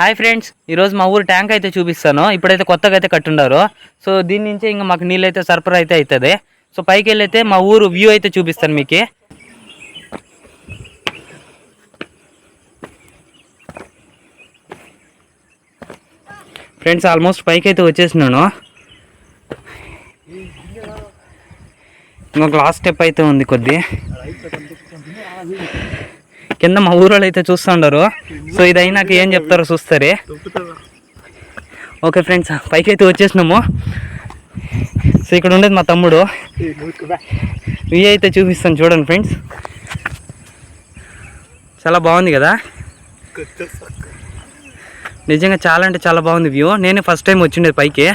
Hi friends ఈరోజు మా ఊరు ట్యాంక్ అయితే చూపిస్తాను. ఇప్పుడైతే కొత్తగా అయితే కట్టుండారు సో దీని నుంచి ఇంకా మాకు నీళ్ళు అయితే సరఫరా అయితే అవుతుంది సో పైకి వెళ్ళైతే మా ఊరు వ్యూ అయితే చూపిస్తాను మీకు. ఫ్రెండ్స్ ఆల్మోస్ట్ పైకి అయితే వచ్చేసినాను. ఇంకొక లాస్ట్ స్టెప్ అయితే ఉంది కొద్ది. కింద మా ఊరోళ్ళు అయితే చూస్తుండరు. సో ఇది అయినాక ఏం చెప్తారో చూస్తారే. ఓకే ఫ్రెండ్స్ పైకి అయితే వచ్చేసినాము. సో ఇక్కడ ఉండేది మా తమ్ముడు. వ్యూ అయితే చూపిస్తాను చూడండి ఫ్రెండ్స్. చాలా బాగుంది కదా? నిజంగా చాలా అంటే చాలా బాగుంది వ్యూ. నేనే ఫస్ట్ టైం వచ్చిండేది పైకి.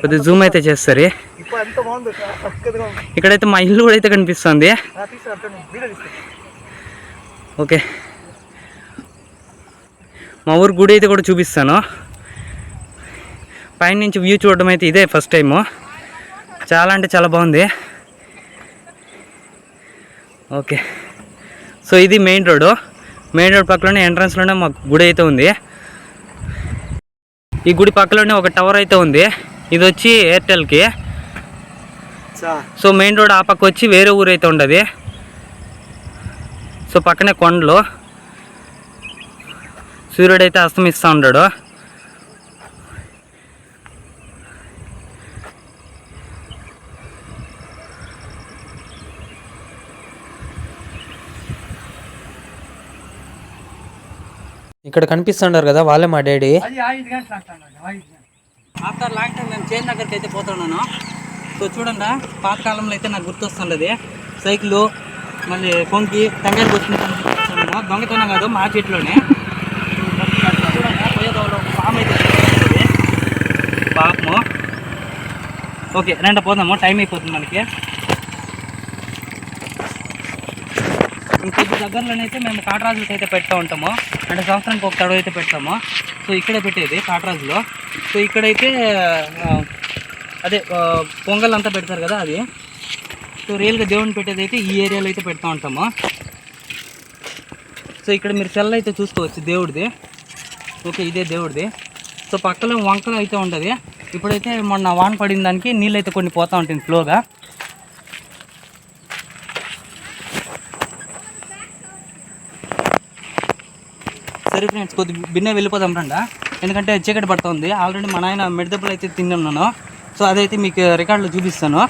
కొద్దిగా జూమ్ అయితే చేస్తారు. ఇక్కడైతే మా ఇల్లు కూడా అయితే కనిపిస్తుంది. ఓకే. మా ఊరు గుడి అయితే కూడా చూపిస్తాను. పైన నుంచి వ్యూ చూడడం అయితే ఇదే ఫస్ట్ టైము చాలా అంటే చాలా బాగుంది. ఓకే. సో ఇది మెయిన్ రోడ్ మెయిన్ రోడ్ పక్కలోనే ఎంట్రన్స్లోనే మాకు గుడి అయితే ఉంది. ఈ గుడి పక్కలోనే ఒక టవర్ అయితే ఉంది. ఇది వచ్చి ఎయిర్టెల్కి సో మెయిన్ రోడ్ ఆ పక్క వచ్చి వేరే ఊరు అయితే ఉండదు. సో పక్కనే కొండలు. సూర్యుడు అయితే అస్తమిస్తూ ఉంటాడు. ఇక్కడ కనిపిస్తుండారు కదా వాళ్ళే మా డాడీ. ఆఫ్టర్ లాంగ్ టైం నేను చేను దగ్గరికి అయితే పోతున్నాను. సో చూడండి పాతకాలంలో అయితే నాకు గుర్తొస్తుండదు. సైకిల్ మళ్ళీ ఫోన్కి టంగాయలు వచ్చిన దొంగతనం కాదు మా చెట్లోనే పాము అయితే పాపము. ఓకే రెండు పోదాము టైం అయిపోతుంది మనకి. ఇంకొద్ది దగ్గరలోనైతే మేము కాటరాజులకి అయితే పెడతా ఉంటాము. అంటే సంవత్సరానికి ఒక తడవ అయితే పెడతాము. సో ఇక్కడే పెట్టేది కాటరాజులో. సో ఇక్కడైతే అదే పొంగల్ అంతా పెడతారు కదా అది. సో రియల్గా దేవుని పెట్టేది అయితే ఈ ఏరియాలో అయితే పెడతా ఉంటాము. సో ఇక్కడ మీరు సెల్ అయితే చూసుకోవచ్చు దేవుడిది. ఓకే ఇదే దేవుడిది. సో పక్కలో వంకలు అయితే ఉంటుంది ఇప్పుడైతే మొన్న వాన పడిన దానికి నీళ్ళు అయితే కొన్ని పోతూ ఉంటుంది ఫ్లోగా. సరే ఫ్రెండ్స్ కొద్ది బిన్నే వెళ్ళిపోదాం రండా. ఎందుకంటే చీకటి పడుతుంది ఆల్రెడీ మా నాయన మెడదెబ్బలు అయితే తిన్నాను సో అదైతే మీకు రికార్డులో చూపిస్తాను.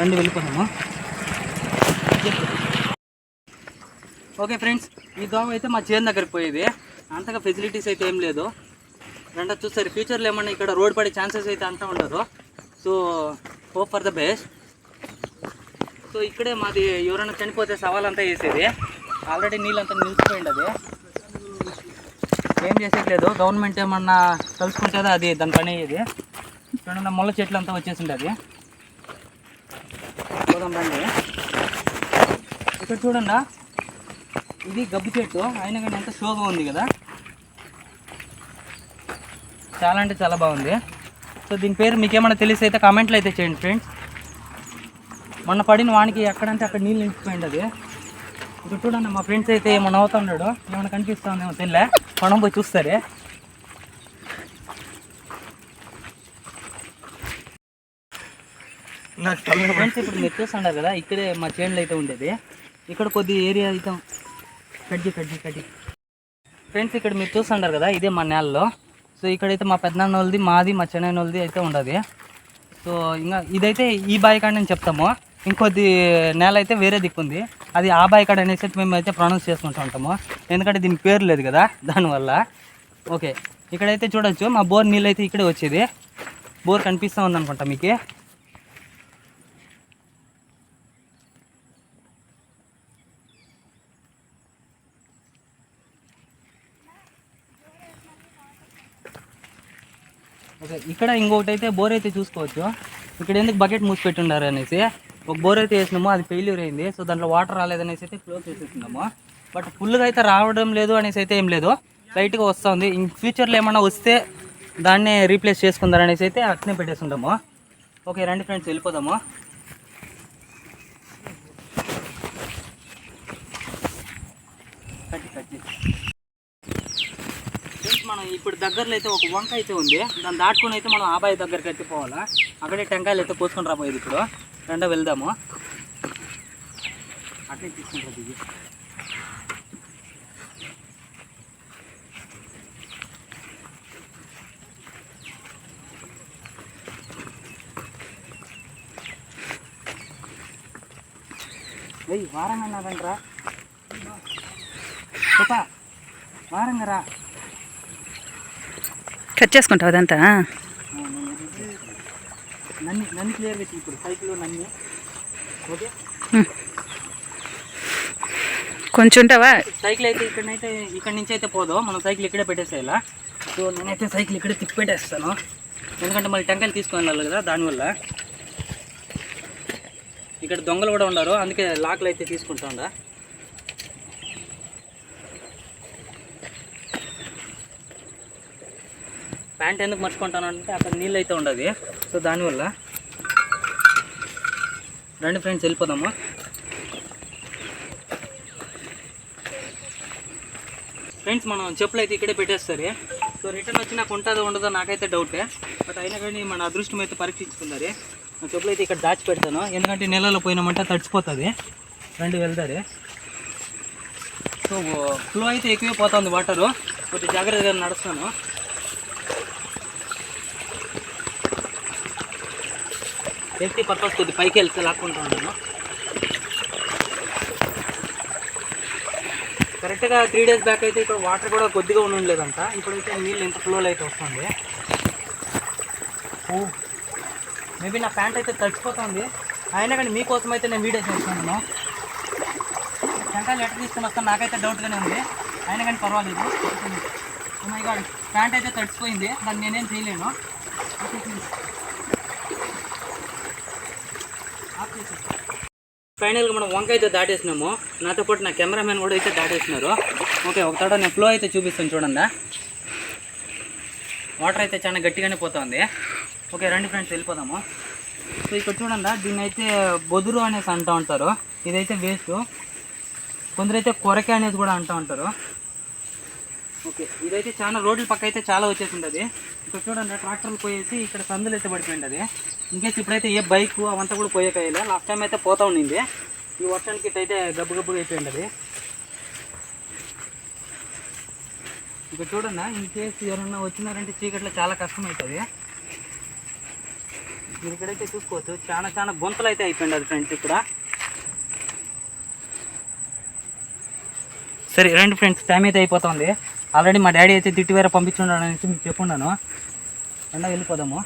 రండి వెళ్ళిపోదాము. ఓకే ఫ్రెండ్స్ ఈ దోమ అయితే మా చేను దగ్గరికి పోయేది. అంతగా ఫెసిలిటీస్ అయితే ఏం లేదు. రెండో చూస్తారు ఫ్యూచర్లో ఏమన్నా ఇక్కడ రోడ్ పడే ఛాన్సెస్ అయితే అంటూ ఉండరు so hope for the best so ఇక్కడే మాది ఎవరైనా చనిపోతే సవాలంతా వేసేది. ఆల్రెడీ నీళ్ళంతా నిలిచిపోయింది అది ఏం చేసేట్లేదు గవర్నమెంట్ ఏమన్నా కలుసుకుంటే అది దాని పని అయ్యేది. చూడండి ముళ్ళ చెట్లు అంతా వచ్చేసింది అది. రండి. ఇక్కడ చూడండి? ఇది గబ్బు చెట్టు. అయినా కానీ ఎంత షోగా ఉంది కదా. చాలా అంటే చాలా బాగుంది. సో దీని పేరు మీకేమైనా తెలిసి అయితే కామెంట్లు అయితే చేయండి ఫ్రెండ్స్. మొన్న పడిన వానికి ఎక్కడంటే అక్కడ నీళ్ళు నిండిపోయింది అది. ఇక్కడ చూడండి మా ఫ్రెండ్స్ అయితే ఏమన్నా అవుతున్నాడు ఏమైనా కనిపిస్తుందేమో తెలియలే. మనం పోయి చూస్తారే. ఫ్రెండ్స్ ఇప్పుడు మీరు చూస్తున్నారు కదా ఇక్కడే మా చేనులు అయితే ఉండేది. ఇక్కడ కొద్ది ఏరియా అయితే కడ్జి కడ్జి కడ్జి. ఫ్రెండ్స్ ఇక్కడ మీరు చూస్తుంటారు కదా ఇదే మా నేలలో. సో ఇక్కడైతే మా పెద్దనాన్న వాళ్ళది మాది మా చెన్నైన వాళ్ళది అయితే ఉండదు. సో ఇంకా ఇదైతే ఈ బావి కాడ నేను చెప్తాము. ఇంకొద్ది నేల అయితే వేరే దిక్కు ఉంది. అది ఆ బావి కాడ అనేసి అయితే మేము అయితే ప్రొనౌన్స్ చేసుకుంటూ ఉంటాము. ఎందుకంటే దీనికి పేరు లేదు కదా దానివల్ల. ఓకే ఇక్కడైతే చూడొచ్చు. మా బోర్ నీళ్ళు అయితే ఇక్కడే వచ్చేది. బోర్ కనిపిస్తూ ఉందనుకుంటా మీకు. ఓకే ఇక్కడ ఇంకొకటి అయితే బోర్ అయితే చూసుకోవచ్చు. ఇక్కడ ఎందుకు బకెట్ మూసి పెట్టుండారు అనేసి. ఒక బోర్ అయితే వేసినాము అది ఫెయిల్యూర్ అయింది. సో దాంట్లో వాటర్ రాలేదనేసి అయితే క్లోజ్ చేసేస్తున్నాము. బట్ ఫుల్గా అయితే రావడం లేదు అనేసి అయితే ఏం లేదు. లైట్గా వస్తుంది ఇన్ ఫ్యూచర్లో ఏమన్నా వస్తే దాన్నే రీప్లేస్ చేసుకుందారనేసి అయితే అట్నే పెట్టేస్తుంటాము ఓకే రండి ఫ్రెండ్స్ వెళ్ళిపోదాము కట్టి కట్టి ఫ్రెండ్స్ మనం ఇప్పుడు దగ్గరలో అయితే ఒక వంక అయితే ఉంది. దాన్ని దాటుకుని అయితే మనం ఆబాయి దగ్గరికి అయితే పోవాలా? అక్కడే టెంకాయలు అయితే కోసుకొని రాబోయేది ఇప్పుడు. రెండో వెళ్దాము. అట్లే తీసుకుంటుంది ఇది. ఏయ్ వారంగా నాదంట్రా వారంగా రా. కట్ చేసుకుంటావు అదంతా? నన్ను నన్ను క్లియర్ పెట్టి ఇప్పుడు సైకిల్ నన్ను. ఓకే కొంచెం ఉంటావా సైకిల్ అయితే ఇక్కడనైతే ఇక్కడ నుంచి అయితే పోదు. మనం సైకిల్ ఇక్కడే పెట్టేసేయాలా సో నేనైతే సైకిల్ ఇక్కడే తిప్పి పెట్టేస్తాను ఎందుకంటే మళ్ళీ టెంకాయలు తీసుకొని వెళ్ళాలి కదా దానివల్ల. ఇక్కడ దొంగలు కూడా ఉండరు అందుకే లాక్లు అయితే తీసుకుంటా ప్యాంట్ ఎందుకు మర్చుకుంటాను అంటే అక్కడ నీళ్ళు అయితే ఉండదు. సో దానివల్ల రండి ఫ్రెండ్స్ వెళ్ళిపోదాము? ఫ్రెండ్స్ మనం చెప్పులు అయితే ఇక్కడే పెట్టేస్తారు. సో రిటర్న్ వచ్చి నాకు ఉంటుందో ఉండదో నాకైతే డౌటే. బట్ అయినా కానీ మన అదృష్టం అయితే పరీక్షించుకున్నారు. నా చెప్పులు అయితే ఇక్కడ దాచి పెడతాను. ఎందుకంటే నెలలో పోయినామంటే తడిచిపోతుంది రండి వెళ్తారు సో ఫ్లో అయితే ఎక్కువే పోతుంది వాటరు. కొద్దిగా జాగ్రత్తగా నడుస్తాను. సేఫ్టీ పర్పస్ కొద్ది పైకి వెళ్తే లాక్కుంటూ ఉంటాను. కరెక్ట్గా త్రీ డేస్ బ్యాక్ అయితే ఇక్కడ వాటర్ కూడా కొద్దిగా ఉండలేదంట. ఇప్పుడైతే నీళ్ళు ఎంత ఫ్లోలో అయితే వస్తుంది. ఓ మేబీ నా ప్యాంట్ అయితే తడిచిపోతుంది. అయినా కానీ మీకోసం అయితే నేను వీడియో చేస్తున్నాను. టెంకాయలు ఎట్లా తీసుకుని వస్తాను? నాకైతే డౌట్గానే ఉంది. అయినా కానీ పర్వాలేదు. మై గాడ్ ప్యాంట్ అయితే తడిచిపోయింది. దాన్ని నేనేం చేయలేను. ఫైనల్గా మనం వంక అయితే దాటేసినాము. నాతో పాటు నా కెమెరామెన్ కూడా అయితే దాటేసినారు. ఓకే ఒక తోట నేను ఫ్లో అయితే చూపిస్తాను చూడండి. వాటర్ అయితే చాలా గట్టిగానే పోతుంది ఓకే రండి ఫ్రెండ్స్ వెళ్ళిపోదాము. సో ఇక్కడ చూడండి దీన్ని అయితే బొదురు అనేసి అంటూ ఉంటారు. ఇదైతే వేస్ట్ కొందరైతే కొరకే అనేది కూడా అంటూ ఉంటారు. ఓకే ఇదైతే చాలా రోడ్ల పక్క అయితే చాలా వచ్చేసింది ఇక్కడ చూడండి ట్రాక్టర్లు పోయేసి ఇక్కడ సందులు అయితే పడిపోయింది అది. ఇంకేసి ఇప్పుడైతే ఏ బైక్ అవంతా కూడా పోయేకాయలే. లాస్ట్ టైం అయితే పోతా ఉండింది. ఈ వర్షానికి అయితే గబ్బు గబ్బుగా అయిపోయింది అది. ఇక్కడ చూడండి ఇంకేసి ఎవరన్నా వచ్చినారంటే చీకట్లో చాలా కష్టం అవుతుంది. మీరు ఇక్కడైతే చూసుకోవచ్చు. చాలా చాలా గుంతలు అయితే అయిపోయింది అది ఫ్రెండ్స్ ఇక్కడ. సరే రండి ఫ్రెండ్స్ టైం అయితే అయిపోతుంది. ఆల్రెడీ మా డాడీ అయితే తిట్టి వేరే పంపించున్నాడు అనేసి మీకు చెప్పున్నాను. ఎండ వెళ్ళిపోదాము.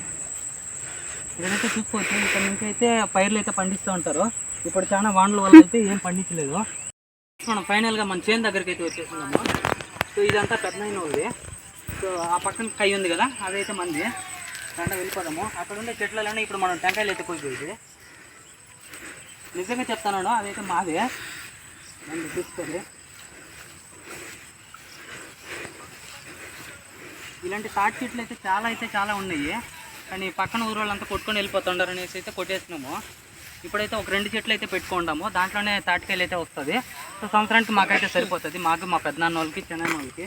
ఇదైతే చూసుకోవచ్చు. ఇక్కడ నుంచి అయితే పైర్లు అయితే పండిస్తూ ఉంటారు. ఇప్పుడు చాలా వానల వల్ల అయితే ఏం పండించలేదు. మనం ఫైనల్గా మన చేను దగ్గరికి అయితే వచ్చేస్తున్నాము. సో ఇదంతా పెద్ద ఉంది సో ఆ పక్కన కై ఉంది కదా అదైతే మంది. ఎండ వెళ్ళిపోదాము. అక్కడ ఉండే చెట్లలోనే ఇప్పుడు మనం టెంకాయలు అయితే పోయిపోయింది నిజంగా చెప్తాను అదైతే మాదే. నన్ను చూసుకోండి. ఇలాంటి తాటి చెట్లు అయితే చాలా అయితే చాలా ఉన్నాయి. కానీ పక్కన ఊరు వాళ్ళంతా కొట్టుకొని వెళ్ళిపోతుండారు అనేసి అయితే కొట్టేసినాము ఇప్పుడైతే ఒక రెండు చెట్లు అయితే పెట్టుకుంటాము. దాంట్లోనే తాటికాయలు అయితే వస్తుంది. సో సంవత్సరానికి మాకైతే సరిపోతుంది. మాకు మా పెద్దనాన్న వాళ్ళకి చిన్న వాళ్ళకి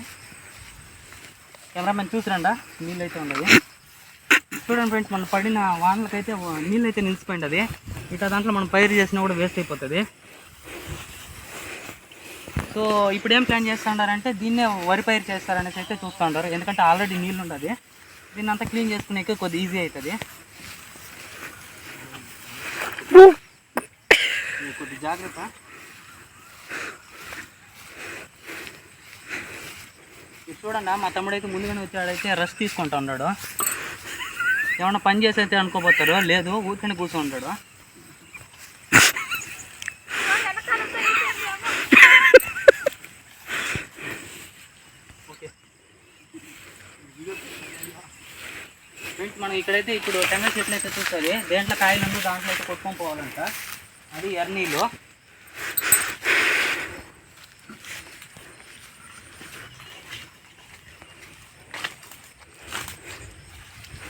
కెమెరామెన్ చూసిరండా? నీళ్ళు అయితే ఉండదు చూడండి ఫ్రెండ్స్ మనం పడిన వానలకైతే నీళ్ళు అయితే నిలిచిపోయింది అది. ఇట్లా దాంట్లో మనం పైరు చేసినా కూడా వేస్ట్ అయిపోతుంది. సో ఇప్పుడు ఏం ప్లాన్ చేస్తుంటారంటే దీన్నే వరి పైరు చేస్తారనేసి అయితే చూస్తూ ఉంటారు ఎందుకంటే ఆల్రెడీ నీళ్ళు ఉండదు దీన్ని అంతా క్లీన్ చేసుకునేకి కొద్దిగా ఈజీ అవుతుంది కొద్ది జాగ్రత్త. చూడండి మా తమ్ముడు అయితే ముందుగానే వచ్చాడైతే రెస్ట్ తీసుకుంటా ఉన్నాడు. ఏమన్నా పని చేసి అయితే అనుకోపోతారు లేదు ఊరికనే కూర్చొని ఉంటాడు ఓకే ఫ్రెండ్స్ ఇక్కడైతే ఇప్పుడు టెంకాయ చెట్లు అయితే చూస్తుంది దేంట్లో కాయలు ఉంది దాంట్లో అయితే కొట్టుకొని పోవాలంట. అది ఎర్నీలు.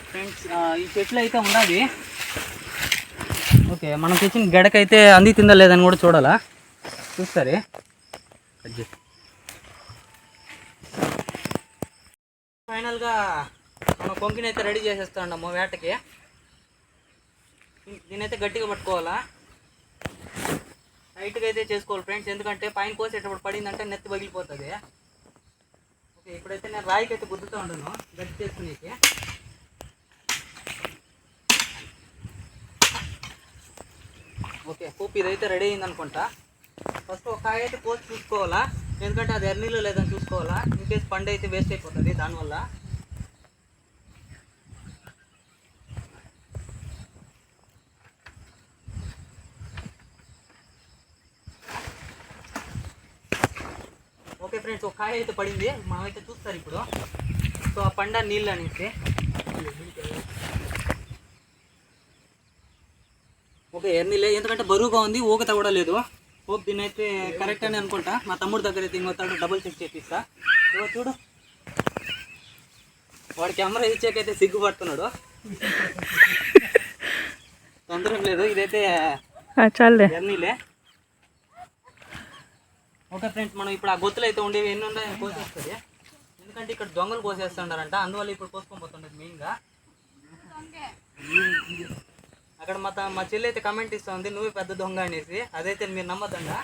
ఫ్రెండ్స్ ఈ చెట్లు అయితే ఉండాలి ఓకే మనం తెచ్చిన గడకైతే అంది తిందా లేదని కూడా చూడాలా? చూస్తారే? ఫైనల్గా కొంకిని అయితే రెడీ చేసేస్తా ఉండము వేటకి. దీనైతే గట్టిగా పట్టుకోవాలా? టైట్గా అయితే చేసుకోవాలి ఫ్రెండ్స్ ఎందుకంటే పైన కోసేటప్పుడు పడిందంటే నెత్తి పగిలిపోతుంది. ఓకే ఇప్పుడైతే నేను రాయికి అయితే గుద్దుతూ ఉండను గట్టి చేసుకునేకి ఓకే పోపు ఇదైతే రెడీ అయింది అనుకుంటా ఫస్ట్ ఒక కాయ అయితే కోసి చూసుకోవాలా? ఎందుకంటే అది ఎర్నీలో లేదని చూసుకోవాలా? ఇన్ కేసు పండు అయితే వేస్ట్ అయిపోతుంది దానివల్ల. ఓకే ఫ్రెండ్స్ ఒక కాయ అయితే పడింది. మనం అయితే చూస్తారు ఇప్పుడు. సో ఆ పండ నీళ్ళు అనేసి. ఓకే ఎర్నీలే ఎందుకంటే బరువుగా ఉంది ఊగత కూడా లేదు. ఓకే దీని అయితే కరెక్ట్ అని అనుకుంటా. మా తమ్ముడు దగ్గర అయితే ఇంకొతాడు డబుల్ చెక్ చేపిస్తా. ఇగో చూడు. వాడి కెమెరా ఇచ్చాకైతే సిగ్గుపడుతున్నాడు. తొందర ఏం లేదు. ఇదైతే చాలే ఎర్నీలే ఓకే ఫ్రెండ్స్ మనం ఇప్పుడు ఆ గొత్తులు అయితే ఉండేవి ఎన్ని ఉన్నాయో? కోసేస్తుంది. ఎందుకంటే ఇక్కడ దొంగలు కోసేస్తుండారంట అందువల్ల ఇప్పుడు కోసుకొని పోతుండదు మెయిన్గా అక్కడ మా మా చెల్లి అయితే కమెంట్ ఇస్తుంది నువ్వే పెద్ద దొంగ అనేసి. అదైతే మీరు నమ్మద్దండా?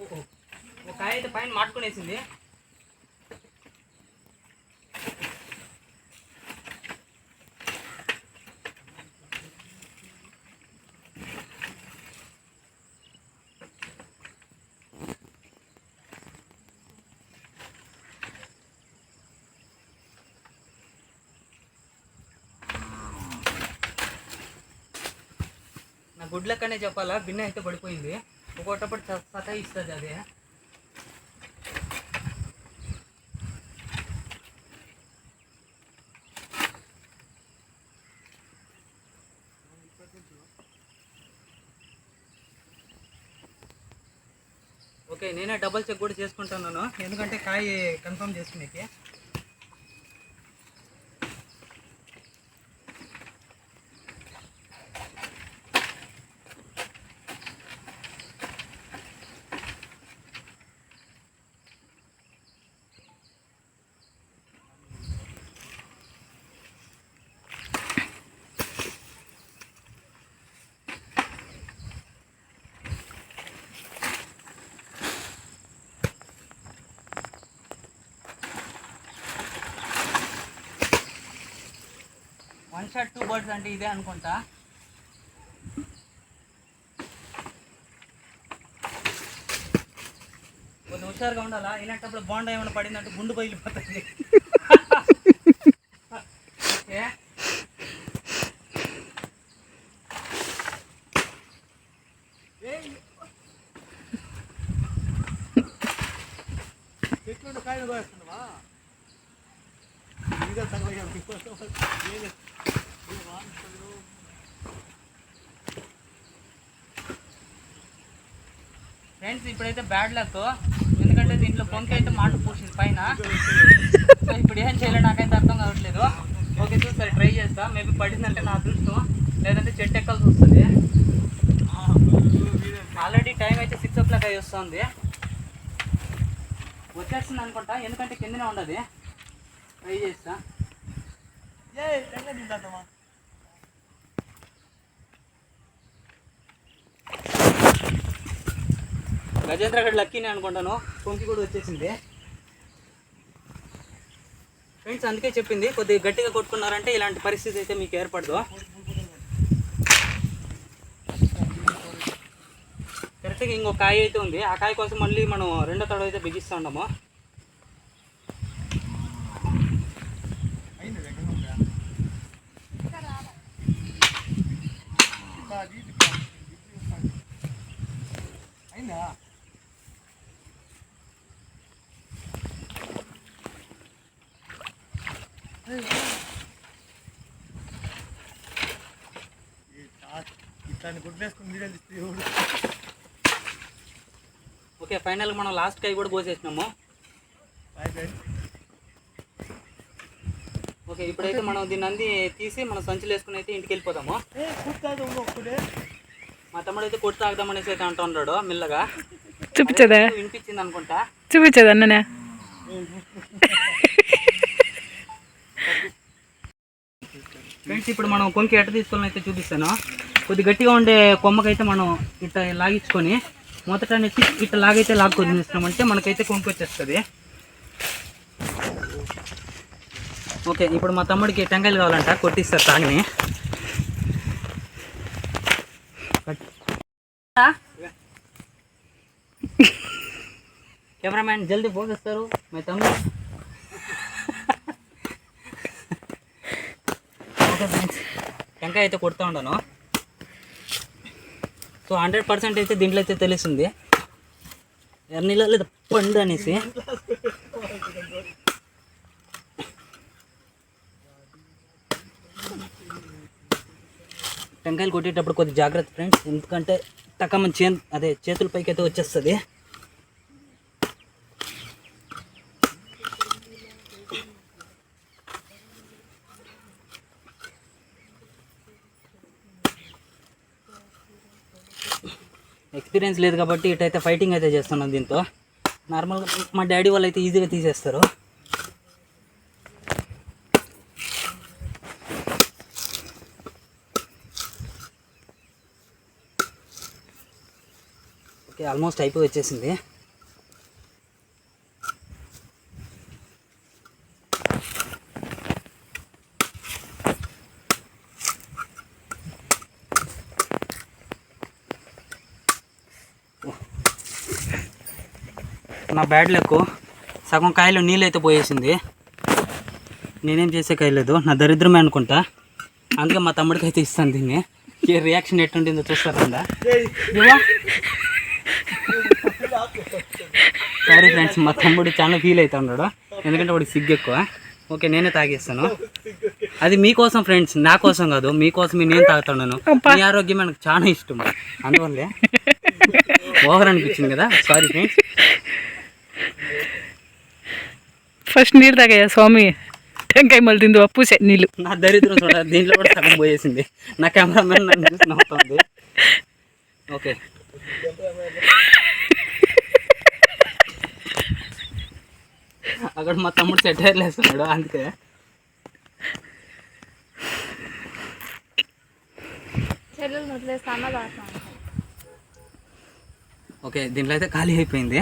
ఒక కాయ అయితే పైన మాట్టుకునేసింది నా గుడ్ చెప్పాలా? బిన్న అయితే పడిపోయింది. ఒక్కొక్కటప్పుడు సతా ఇస్తుంది అదే. ఓకే నేనే డబల్ చెక్ కూడా చేసుకుంటున్నాను. ఎందుకంటే కాయ కన్ఫర్మ్ చేసుకునేకి. షర్ట్ టూ బర్డ్స్ అంటే ఇదే అనుకుంటా. కొంచెం హుషారుగా ఉండాలా? ఇలాంటప్పుడు బాండ ఏమైనా పడిందంటే గుండు పగిలిపోతుంది ఓకే. చెట్లు కాయలు కోస్తున్నావా ఇంకా తగ్గ ఫ్రెండ్స్ ఇప్పుడైతే బ్యాడ్ లక్ ఎందుకంటే దీంట్లో పొంక అయితే మాట పూసింది పైన. సో ఇప్పుడు ఏం చేయాలో నాకైతే అర్థం కావట్లేదు. ఓకే చూసారి ట్రై చేస్తా. మేబీ పడిందంటే నా అదృష్టం. లేదంటే చెట్టు ఎక్కాల్సి వస్తుంది ఆల్రెడీ టైం అయితే సిక్స్ ఓ క్లాక్ అయ్యి వస్తుంది. వచ్చేస్తుంది అనుకుంటా. ఎందుకంటే కిందనే ఉండదు ట్రై చేస్తా. ఏ గజేంద్ర గడ్ లక్కీనే అనుకుంటాను. కొంకి కూడా వచ్చేసింది. ఫ్రెండ్స్ అందుకే చెప్పింది కొద్దిగా గట్టిగా కొట్టుకున్నారంటే ఇలాంటి పరిస్థితి అయితే మీకు ఏర్పడదు. కరెక్ట్గా ఇంకో కాయ అయితే ఉంది. ఆ కాయ కోసం మళ్ళీ మనం రెండో తడవ అయితే బిగిస్తూ ఉండము అయింది దగ్గర ఉందా అయిందా గుడ్లేసుకుని వీడియోలు ఎవడు? ఓకే ఫైనల్గా మనం లాస్ట్ కాయ కూడా కోసేసినాము. ఓకే ఇప్పుడైతే మనం దీన్ని అంది తీసి మనం సంచులు వేసుకుని అయితే ఇంటికి వెళ్ళిపోదాము. ఏ కూర్చాదు ఒక్కడే? మా తమ్ముడు అయితే కొట్టి తాగుదామనేసి అయితే అంటున్నాడు మెల్లగా. చూపించదా? వినిపించింది అనుకుంటా. చూపించదా అన్ననే? ఫ్రెండ్స్ ఇప్పుడు మనం కొంకి ఎట్ట తీసుకోవాలని అయితే చూపిస్తాను. కొద్ది గట్టిగా ఉండే కొమ్మకైతే మనం ఇట్ట లాగించుకొని మొదట అనేసి ఇట్ట లాగైతే లాక్కొని ఇస్తామంటే మనకైతే కొనుక్కొచ్చేస్తుంది వచ్చేస్తుంది. ఓకే ఇప్పుడు మా తమ్ముడికి టెంకాయలు కావాలంట కొట్టిస్తారు తాగిని. కెమెరామ్యాన్ జల్దీ పోగేస్తారు మా తమ్ముడు. ఓకే ఫ్రెండ్స్ టెంకాయ అయితే కొడుతూ ఉండను. సో హండ్రెడ్ పర్సెంట్ అయితే దీంట్లో అయితే తెలుస్తుంది. ఎర్నీళ్ళ లేదా పండు అనేసి. టెంకాయలు కొట్టేటప్పుడు కొద్దిగా జాగ్రత్త ఫ్రెండ్స్. ఎందుకంటే టకమ్మ చే అదే చేతుల పైకి అయితే వచ్చేస్తుంది. ఎక్స్పీరియన్స్ లేదు కాబట్టి ఇటైతే ఫైటింగ్ అయితే చేస్తున్నాను దీంతో. నార్మల్గా మా డాడీ వాళ్ళు అయితే ఈజీగా తీసేస్తారు. ఓకే ఆల్మోస్ట్ అయిపోయి వచ్చేసింది. బ్యాడ్ లెక్కు సగం కాయలు నీళ్ళు అయితే పోయేసింది. నేనేం చేసే కాయలేదు నా దరిద్రమే అనుకుంటా. అందుకే మా తమ్ముడికి అయితే ఇస్తాను దీన్ని. ఏ రియాక్షన్ ఎట్టుంటుందో చూస్తారా సారీ ఫ్రెండ్స్ మా తమ్ముడు చాలా ఫీల్ అవుతా ఉన్నాడు. ఎందుకంటే వాడికి సిగ్గు ఎక్కువ. ఓకే నేనే తాగేస్తాను. అది మీకోసం ఫ్రెండ్స్ నా కోసం కాదు. మీకోసం నేను తాగుతున్నాను మీ ఆరోగ్యం నాకు చాలా ఇష్టం. అందువల్లే. ఓవర్ అనిపించింది కదా? సారీ ఫ్రెండ్స్ ఫస్ట్ నీళ్ళు తాగయ్యా స్వామి. టెంకాయ మళ్ళీ తిందు పూసే నీళ్ళు. నా దరిద్రం చూడ దీంట్లో కూడా సగం పోయేసింది. నా కెమెరామెన్ నన్ను చూసి నవ్వుతుంది. ఓకే. అక్కడ మా తమ్ముడు సెట్ వేస్తున్నాడు అందుకే. ఓకే దీంట్లో అయితే ఖాళీ అయిపోయింది.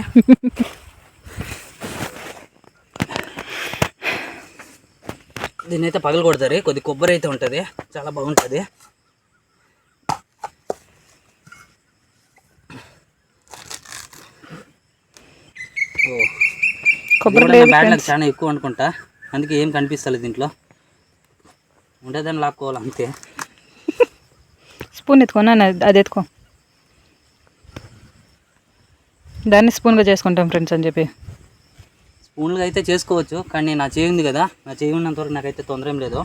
దీన్ని అయితే పగలు కొడతారు. కొద్ది కొబ్బరి అయితే ఉంటుంది. చాలా బాగుంటుంది. బ్యాడ్. లక్ చాలా ఎక్కువ అనుకుంటా. అందుకే ఏం కనిపిస్తలేదు దీంట్లో. ఉండేదాన్ని లాక్కోవాలి అంతే. స్పూన్ ఎత్తుకో నాన్న అది ఎత్తుకో. దాన్ని స్పూన్గా చేసుకుంటాం ఫ్రెండ్స్ అని చెప్పి. స్పూన్లుగా అయితే చేసుకోవచ్చు కానీ నా చేయి ఉంది కదా నా చేయి ఉన్నంత వరకు నాకైతే తొందర ఏం లేదు?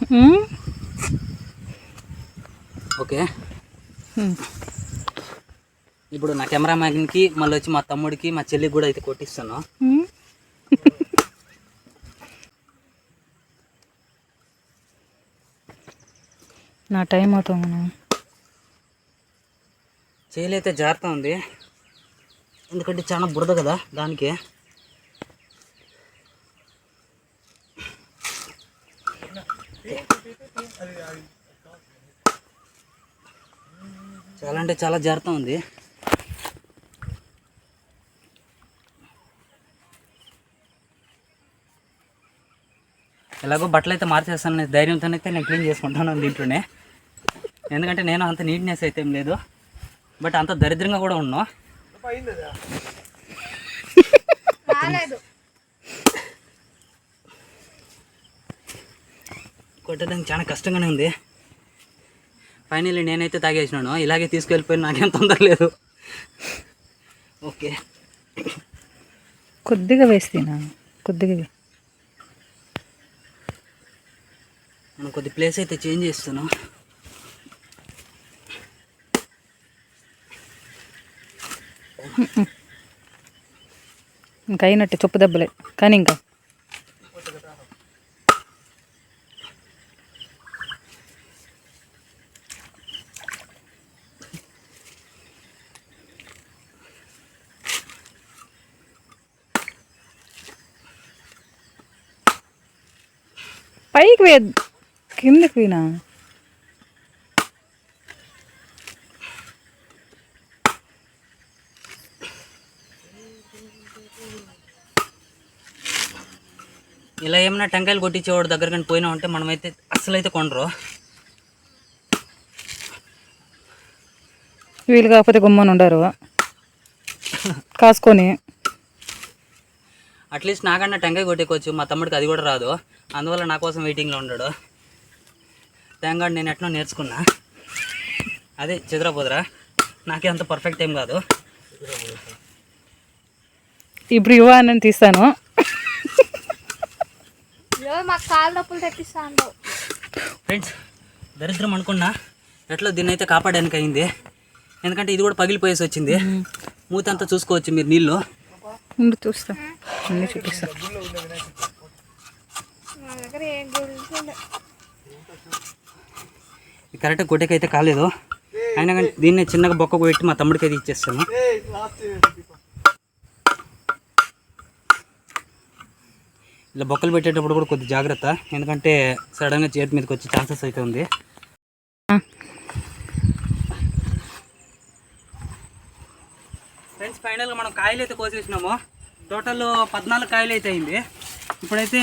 ఓకే. ఇప్పుడు నా కెమెరామ్యాన్కి మళ్ళీ వచ్చి మా తమ్ముడికి మా చెల్లికి కూడా అయితే కొట్టిస్తాను? నా టైం అవుతుంది మనం చేయిలు అయితే జారుతా ఉంది ఎందుకంటే చాలా బురద కదా దానికి చాలా అంటే చాలా జారుతా ఉంది. ఎలాగో బట్టలు అయితే మార్చేస్తాను ధైర్యంతోనైతే నేను క్లీన్ చేసుకుంటాను దీంట్లోనే. ఎందుకంటే నేను అంత నీట్నెస్ అయితే ఏం లేదు. బట్ అంత దరిద్రంగా కూడా ఉన్నా కొట్టడానికి చాలా కష్టంగానే ఉంది. ఫైనల్లీ నేనైతే తాగేసినాను. ఇలాగే తీసుకెళ్ళిపోయి నాకేం తొందర లేదు. ఓకే. కొద్దిగా వేస్తేనా కొద్దిగా. మనం కొద్ది ప్లేస్ అయితే చేంజ్ చేస్తాను ఇంకా అయినట్టు చొప్పు దెబ్బలే కానీ ఇంకా వే కిందకి పోయినా? ఇలా ఏమైనా టెంకాయలు కొట్టించేవాడు దగ్గర కానీ పోయినా ఉంటే మనమైతే అస్సలు అయితే కొనరు. వీళ్ళు కాకపోతే గుమ్మని ఉండరు. కాసుకొని అట్లీస్ట్ నాకన్నా టెంకాయ కొట్టేకోవచ్చు మా తమ్ముడికి అది కూడా రాదు. అందువల్ల నా కోసం వెయిటింగ్లో ఉన్నాడు తేంగాడు నేను ఎట్లా నేర్చుకున్నా. అదే చెదరపోదరా నాకే అంత పర్ఫెక్ట్ ఏం కాదు. ఇప్పుడు ఇవ్వ అని తీస్తాను. ఈరోజు మాకు కాళ్ళ నొప్పులు తెప్పిస్తాను ఫ్రెండ్స్ దరిద్రం అనుకున్నా ఎట్లా దీన్ని అయితే కాపాడడానికి అయింది ఎందుకంటే ఇది కూడా పగిలిపోయేసి వచ్చింది. మూతంతా చూసుకోవచ్చు మీరు నీళ్ళు. ఉండి చూస్తా. అన్నీ చూపిస్తా. కరెక్ట్ గుడ్డకి అయితే కరెక్ట్గా కాలేదు. అయినా కానీ దీన్ని చిన్నగా బొక్క పెట్టి మా తమ్ముడికి అయితే ఇచ్చేస్తాను. ఇలా బొక్కలు పెట్టేటప్పుడు కూడా కొద్ది జాగ్రత్త. ఎందుకంటే సడన్గా చేతి మీదకి వచ్చే ఛాన్సెస్ అయితే ఉంది. ఫ్రెండ్స్ ఫైనల్గా మనం కాయలు అయితే కోసేసినాము. టోటల్ పద్నాలుగు కాయలు అయితే అయింది. ఇప్పుడైతే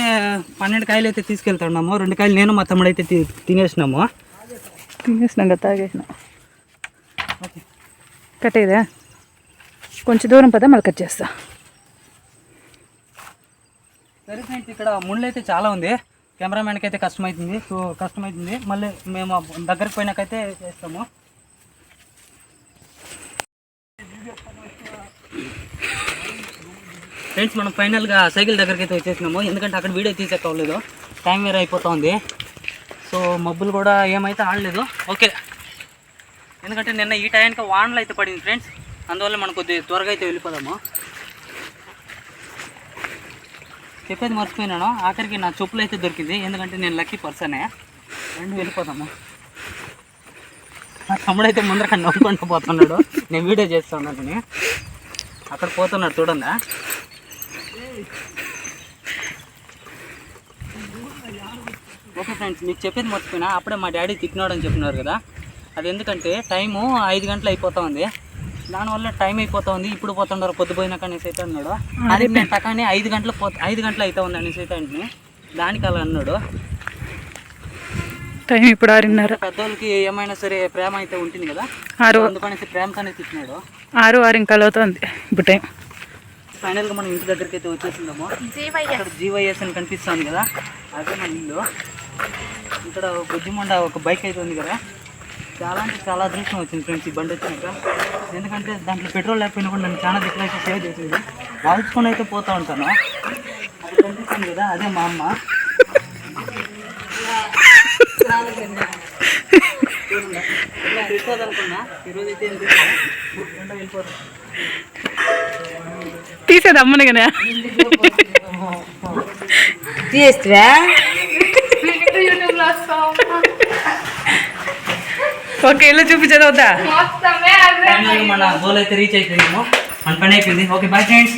పన్నెండు కాయలు అయితే తీసుకెళ్తున్నాము. రెండు కాయలు నేను మా తమ్ముడు అయితే తినేసినాము. తినేసినాం కదా తాగేసిన. కట్టేదా కొంచెం దూరం పదా మళ్ళీ కట్ చేస్తా. సరే ఫ్రెండ్స్ ఇక్కడ ముళ్ళు అయితే చాలా ఉంది. కెమెరామ్యాన్కి అయితే కష్టమవుతుంది సో కష్టమవుతుంది మళ్ళీ మేము దగ్గరికి పోయినాకైతే చేస్తాము. ఫ్రెండ్స్ మనం ఫైనల్గా సైకిల్ దగ్గరికి అయితే వచ్చేసినాము. ఎందుకంటే అక్కడ వీడియో తీసేక అవ్వలేదు టైం వేరే అయిపోతుంది. సో మబ్బులు కూడా ఏమైతే ఆడలేదు. ఓకే ఎందుకంటే నిన్న ఈ టైంకి వానలు అయితే పడింది ఫ్రెండ్స్ అందువల్ల మనం కొద్దిగా త్వరగా అయితే వెళ్ళిపోదాము. చెప్పేది మర్చిపోయినాను. ఆఖరికి నా చెప్పులు అయితే దొరికింది. ఎందుకంటే నేను లక్కీ పర్సనే రెండు వెళ్ళిపోతాము నా తమ్ముడు అయితే ముందర నవ్వుకుంటూ పోతున్నాడు. నేను వీడియో చేస్తున్నాను అక్కడ పోతున్నాడు చూడండి. ఓకే ఫ్రెండ్స్ మీకు చెప్పేది మర్చిపోయినా అప్పుడే మా డాడీ తిట్టినాడు అని చెప్పినారు కదా. అది ఎందుకంటే టైము ఐదు గంటలు అయిపోతా ఉంది. దానివల్ల టైం అయిపోతా ఉంది ఇప్పుడు పోతున్నారు పొద్దుపోయినాక అనేసి అయితే అన్నాడు. అది నేను టకాని ఐదు గంటలు పో ఐదు గంటలు అవుతా ఉంది అనేసి అయితే అంటే దానికి అలా అన్నాడు. టైం ఇప్పుడు ఆరున్నర. పెద్దోళ్ళకి ఏమైనా సరే ప్రేమ అయితే ఉంటుంది కదా. ఆరు అందుకనేసి ప్రేమతోనే తిట్టినాడు. ఆరు ఆరు ఇంకా అవుతుంది ఇప్పుడు టైం. ఫైనల్గా మనం ఇంటి దగ్గరికి అయితే వచ్చేసిందాము ఇక్కడ జీవైఎస్ అని కనిపిస్తుంది కదా అదే మన ఇల్లు. ఇక్కడ బుద్ధిమండ ఒక బైక్ అయితే ఉంది కదా. చాలా అంటే చాలా అదృష్టం వచ్చింది ఫ్రెండ్స్ ఈ బండి వచ్చినాక. ఎందుకంటే దాంట్లో పెట్రోల్ లేకపోయినా కూడా నన్ను చాలా దిక్కులు అయితే సేవ్ చేసింది. వాల్చుకొని అయితే పోతూ ఉంటాను. అది కనిపిస్తుంది కదా అదే మా అమ్మ. అనుకున్నా ఈరోజు అయితే వెళ్ళిపోతాను తీసేది అమ్మని కదా వస్తాం ఓకే ఇల్లు చూపించేది వద్దా? మొత్తమే అదే ఫైనల్గా మన గోల్ అయితే రీచ్ అయిపోయిందేమో. మన పని అయిపోయింది. Okay bye friends